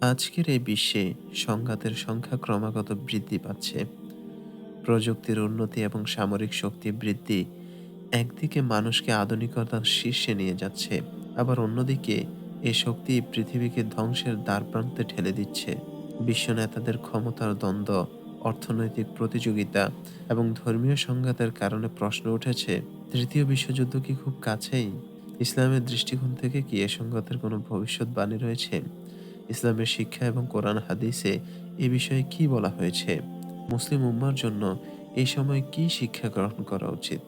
আজকের এই বিশ্বে সংঘাতের সংখ্যা ক্রমাগত বৃদ্ধি পাচ্ছে। প্রযুক্তির উন্নতি এবং সামরিক শক্তি বৃদ্ধি একদিকে মানুষকে আধুনিকতার শীর্ষে নিয়ে যাচ্ছে, আবার অন্যদিকে এই শক্তি পৃথিবীকে ধ্বংসের দ্বারপ্রান্তে ঠেলে দিচ্ছে। বিশ্ব নেতাদের ক্ষমতার দ্বন্দ্ব, অর্থনৈতিক প্রতিযোগিতা এবং ধর্মীয় সংঘাতের কারণে প্রশ্ন উঠেছে, তৃতীয় বিশ্বযুদ্ধ কি খুব কাছেই? ইসলামের দৃষ্টিকোণ থেকে কি এ সংঘাতের কোনো ভবিষ্যৎবাণী রয়েছে? ইসলামের শিক্ষা এবং কোরআন হাদিসে এ বিষয়ে কি বলা হয়েছে? মুসলিম উম্মার জন্য এই সময় কি শিক্ষা গ্রহণ করা উচিত?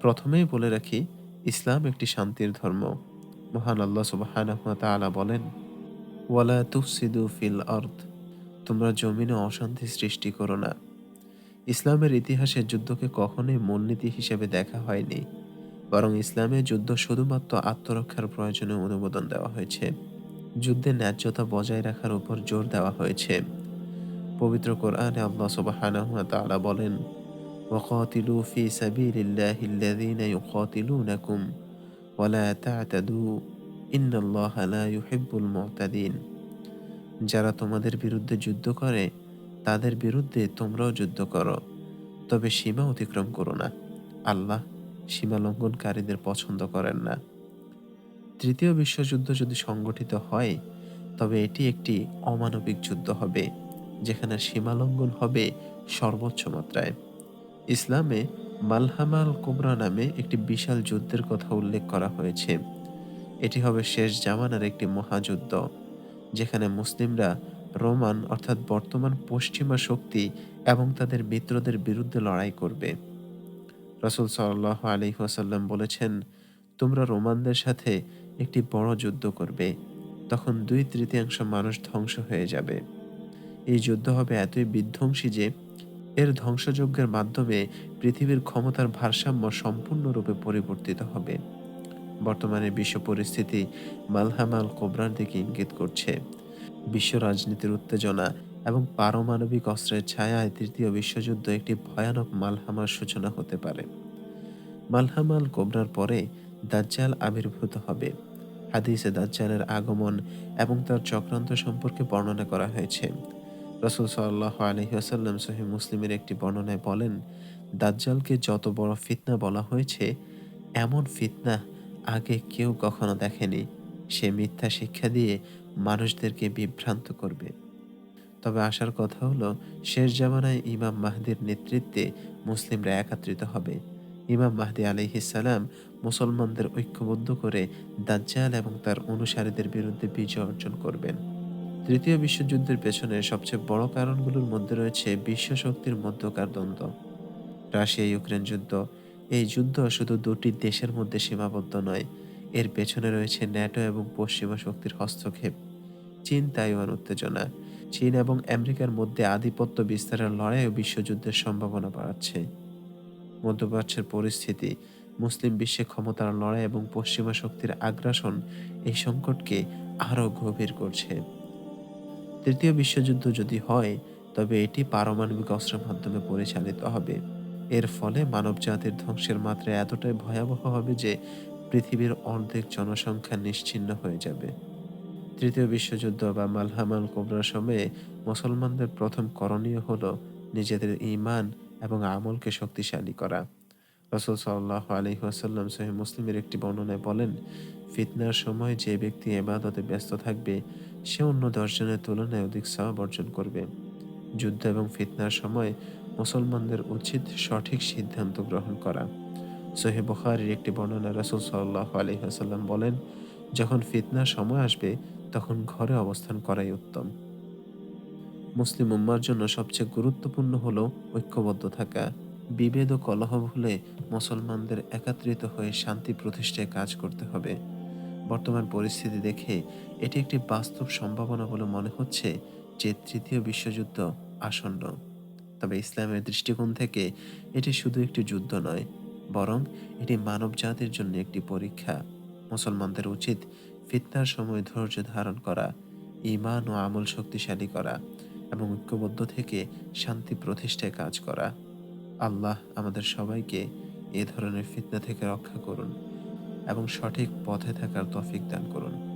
প্রথমেই বলে রাখি, ইসলাম একটি শান্তির ধর্ম। মহান আল্লাহ সুবহানাহু ওয়া তাআলা বলেন, ওয়ালা তুফসিদু ফিল আরদ তোমরা জমিনে অশান্তি সৃষ্টি করো না। ইসলামের ইতিহাসে যুদ্ধকে কখনোই মূলনীতি হিসেবে দেখা হয়নি। বরং ইসলামে যুদ্ধ শুধুমাত্র আত্মরক্ষার প্রয়োজনে অনুমোদন দেওয়া হয়েছে। যুদ্ধে ন্যায্যতা বজায় রাখার উপর জোর দেওয়া হয়েছে। পবিত্র কোরআনে আল্লাহ সুবহানাহু ওয়া তাআলা বলেন, ওয়াকাতিলু ফি সাবিলিল্লাহি আল্লাযীনা ইউকাতিলুনাকুম ওয়া লা তা'তাদু, ইন্নাল্লাহা লা ইউহিব্বুল মু'তাদিন। যারা তোমাদের বিরুদ্ধে যুদ্ধ করে, তাদের বিরুদ্ধে তোমরাও যুদ্ধ করো। তবে সীমা অতিক্রম করো না। আল্লাহ সীমা লঙ্ঘনকারীদের পছন্দ করেন না। তৃতীয় বিশ্বযুদ্ধ যদি সংগঠিত হয়, তবে এটি একটি অমানবিক যুদ্ধ হবে, যেখানে সীমালঙ্ঘন হবে সর্বোচ্চ মাত্রায়। ইসলামে মালহামাল কোবরা নামে একটি বিশাল যুদ্ধের কথা উল্লেখ করা হয়েছে। এটি হবে শেষ জামানার একটি মহাযুদ্ধ, যেখানে মুসলিমরা রোমান অর্থাৎ বর্তমান পশ্চিমা শক্তি এবং তাদের মিত্রদের বিরুদ্ধে লড়াই করবে। রসুল সাল্লাহ আলী ওয়াসাল্লাম বলেছেন তোমরা রোমানদের সাথে একটি বড় যুদ্ধ করবে। তখন দুই তৃতীয়াংশ মানুষ ধ্বংস হয়ে যাবে। এই যুদ্ধ হবে এতই বিধ্বংসী যে, এর ধ্বংসযজ্ঞের মাধ্যমে পৃথিবীর ক্ষমতার ভারসাম্য সম্পূর্ণরূপে পরিবর্তিত হবে। বর্তমানে বিশ্ব পরিস্থিতি মালহামাল কোবরার দিকে ইঙ্গিত করছে। বিশ্ব রাজনীতির উত্তেজনা এবং পারমাণবিক অস্ত্রের ছায়ায় তৃতীয় বিশ্বযুদ্ধ একটি ভয়ানক মালহামার সূচনা হতে পারে। মালহামাল কোবরার পরে দাজ্জাল আবির্ভূত হবে। হাদিসে দাজ্জালের আগমন এবং তার চক্রান্ত সম্পর্কে বর্ণনা করা হয়েছে। রসুল সাল্লাহ আলহিহাসাল্লাম সহি মুসলিমের একটি বর্ণনায় বলেন, দাজ্জালকে যত বড় ফিতনা বলা হয়েছে, এমন ফিতনা আগে কেউ কখনো দেখেনি। সে মিথ্যা শিক্ষা দিয়ে মানুষদেরকে বিভ্রান্ত করবে। তবে আসার কথা হলো, শেষ জামানায় ইমাম মাহদির নেতৃত্বে মুসলিমরা একত্রিত হবে। ইমাম মাহদি আলিহিসাল্লাম মুসলমানদের ঐক্যবদ্ধ করে দাজ্জাল এবং তার অনুসারীদের বিরুদ্ধে বিজয় অর্জন করবেন। তৃতীয় বিশ্বযুদ্ধের পেছনে সবচেয়ে বড় কারণগুলোর মধ্যে রয়েছে বিশ্ব শক্তির মধ্যকার দ্বন্দ্ব। রাশিয়া ইউক্রেন যুদ্ধ। এই যুদ্ধ শুধু দুটি দেশের মধ্যে সীমাবদ্ধ নয়, এর পেছনে রয়েছে ন্যাটো এবং পশ্চিমা শক্তির হস্তক্ষেপ। চীন, তাইওয়ান উত্তেজনা। চীন এবং আমেরিকার মধ্যে আধিপত্য বিস্তারের লড়াইও বিশ্বযুদ্ধের সম্ভাবনা বাড়াচ্ছে। মধ্যপ্রাচ্যের পরিস্থিতি, মুসলিম বিশ্বে ক্ষমতার লড়াই এবং পশ্চিমা শক্তির আগ্রাসন এই সংকটকে আরও গভীর করছে। তৃতীয় বিশ্বযুদ্ধ যদি হয়, তবে এটি পারমাণবিক অস্ত্রের মাধ্যমে পরিচালিত হবে। এর ফলে মানবজাতির ধ্বংসের মাত্রা এতটাই ভয়াবহ হবে যে পৃথিবীর অর্ধেক জনসংখ্যা নিশ্চিন্ন হয়ে যাবে। তৃতীয় বিশ্বযুদ্ধ বা মালহামাল কোবরার সময়ে মুসলমানদের প্রথম করণীয় হল নিজেদের ঈমান এবং আমলকে শক্তিশালী করা। রসুল সাল্লাহ আলহিহাসাল্লাম সহি মুসলিমের একটি বর্ণনায় বলেন, ফিতনার সময় যে ব্যক্তি এবাদতে ব্যস্ত থাকবে, সে অন্য দর্শনের তুলনায় অধিক সওয়াব অর্জন করবে। যুদ্ধ এবং ফিতনার সময় মুসলমানদের উচিত সঠিক সিদ্ধান্ত গ্রহণ করা। সহি বখারির একটি বর্ণনা রসুল সাল্লাহ আলহিহাসাল্লাম বলেন, যখন ফিতনার সময় আসবে, তখন ঘরে অবস্থান করাই উত্তম। মুসলিম উম্মার জন্য সবচেয়ে গুরুত্বপূর্ণ হল ঐক্যবদ্ধ থাকা। বিভেদ ও কলহ ভুলে মুসলমানদের একাত্রিত হয়ে শান্তি প্রতিষ্ঠায় কাজ করতে হবে। বর্তমান পরিস্থিতি দেখে এটি একটি বাস্তব সম্ভাবনা বলে মনে হচ্ছে যে তৃতীয় বিশ্বযুদ্ধ আসন্ন। তবে ইসলামের দৃষ্টিকোণ থেকে এটি শুধু একটি যুদ্ধ নয়, বরং এটি মানব জাতির জন্য একটি পরীক্ষা। মুসলমানদের উচিত ফিতনার সময় ধৈর্য ধারণ করা ইমান ও আমল শক্তিশালী করা। এবং ঐক্যবদ্ধ থেকে শান্তি প্রতিষ্ঠায় কাজ করা। আল্লাহ আমাদের সবাইকে এ ধরনের ফিতনা থেকে রক্ষা করুন এবং সঠিক পথে থাকার তফিক দান করুন।